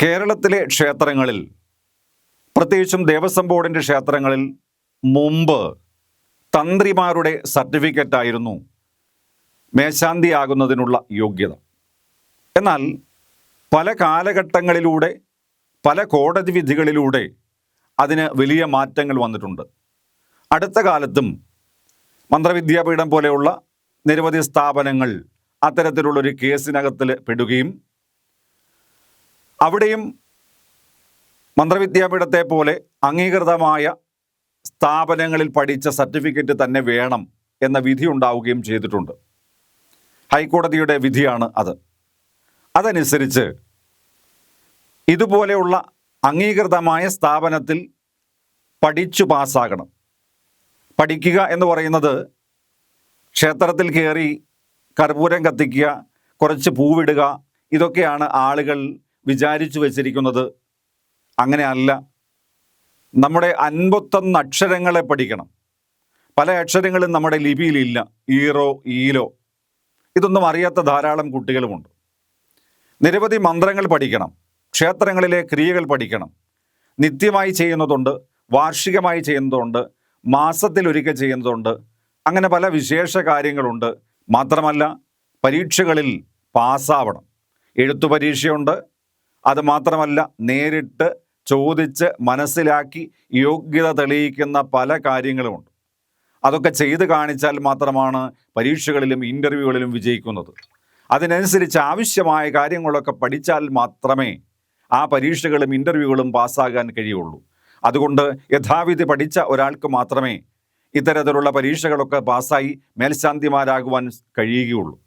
കേരളത്തിലെ ക്ഷേത്രങ്ങളിൽ പ്രത്യേകിച്ചും ദേവസ്വം ബോർഡിന്റെ ക്ഷേത്രങ്ങളിൽ മുമ്പ് തന്ത്രിമാരുടെ സർട്ടിഫിക്കറ്റ് ആയിരുന്നു മേശാന്തിയാകുന്നതിനുള്ള യോഗ്യത. എന്നാൽ പല കാലഘട്ടങ്ങളിലൂടെ പല കോടതി വിധികളിലൂടെ അതിന് വലിയ മാറ്റങ്ങൾ വന്നിട്ടുണ്ട്. അടുത്ത കാലത്തും മന്ത്രവിദ്യാപീഠം പോലെയുള്ള നിരവധി സ്ഥാപനങ്ങൾ അത്തരത്തിലുള്ളൊരു കേസിനകത്തിൽ പെടുകയും അവിടെയും മന്ത്രവിദ്യാപീഠത്തെ പോലെ അംഗീകൃതമായ സ്ഥാപനങ്ങളിൽ പഠിച്ച സർട്ടിഫിക്കറ്റ് തന്നെ വേണം എന്ന വിധി ഉണ്ടാവുകയും ചെയ്തിട്ടുണ്ട്. ഹൈക്കോടതിയുടെ വിധിയാണ് അത്. അതനുസരിച്ച് ഇതുപോലെയുള്ള അംഗീകൃതമായ സ്ഥാപനത്തിൽ പഠിച്ചു പാസ്സാകണം. പഠിക്കുക എന്ന് പറയുന്നത് ക്ഷേത്രത്തിൽ കയറി കർപ്പൂരം കത്തിക്കുക കുറച്ച് പൂവിടുക ഇതൊക്കെയാണ് ആളുകൾ വിചാരിച്ചു വച്ചിരിക്കുന്നത് അങ്ങനെയല്ല. നമ്മുടെ അൻപത്തൊന്ന് അക്ഷരങ്ങളെ പഠിക്കണം. പല അക്ഷരങ്ങളും നമ്മുടെ ലിപിയിലില്ല. ഈറോ ഈലോ. ഇതൊന്നും അറിയാത്ത ധാരാളം കുട്ടികളുമുണ്ട്. നിരവധി മന്ത്രങ്ങൾ പഠിക്കണം. ക്ഷേത്രങ്ങളിലെ ക്രിയകൾ പഠിക്കണം. നിത്യമായി ചെയ്യുന്നതുണ്ട് വാർഷികമായി ചെയ്യുന്നതുണ്ട് മാസത്തിൽ ഒരിക്കൽ ചെയ്യുന്നതുണ്ട്. അങ്ങനെ പല വിശേഷ കാര്യങ്ങളുണ്ട്. മാത്രമല്ല പരീക്ഷകളിൽ പാസ്സാവണം. എഴുത്തു പരീക്ഷയുണ്ട് അത് മാത്രമല്ല നേരിട്ട് ചോദിച്ച് മനസ്സിലാക്കി യോഗ്യത തെളിയിക്കുന്ന പല കാര്യങ്ങളുമുണ്ട്. അതൊക്കെ ചെയ്ത് കാണിച്ചാൽ മാത്രമാണ് പരീക്ഷകളിലും ഇന്റർവ്യൂകളിലും വിജയിക്കുന്നത്. അതിനനുസരിച്ച് ആവശ്യമായ കാര്യങ്ങളൊക്കെ പഠിച്ചാൽ മാത്രമേ ആ പരീക്ഷകളും ഇന്റർവ്യൂകളും പാസ്സാകാൻ കഴിയുള്ളൂ. അതുകൊണ്ട് യഥാവിധി പഠിച്ച ഒരാൾക്ക് മാത്രമേ ഇത്തരത്തിലുള്ള പരീക്ഷകളൊക്കെ പാസ്സായി മേൽശാന്തിമാരാകുവാൻ കഴിയുകയുള്ളൂ.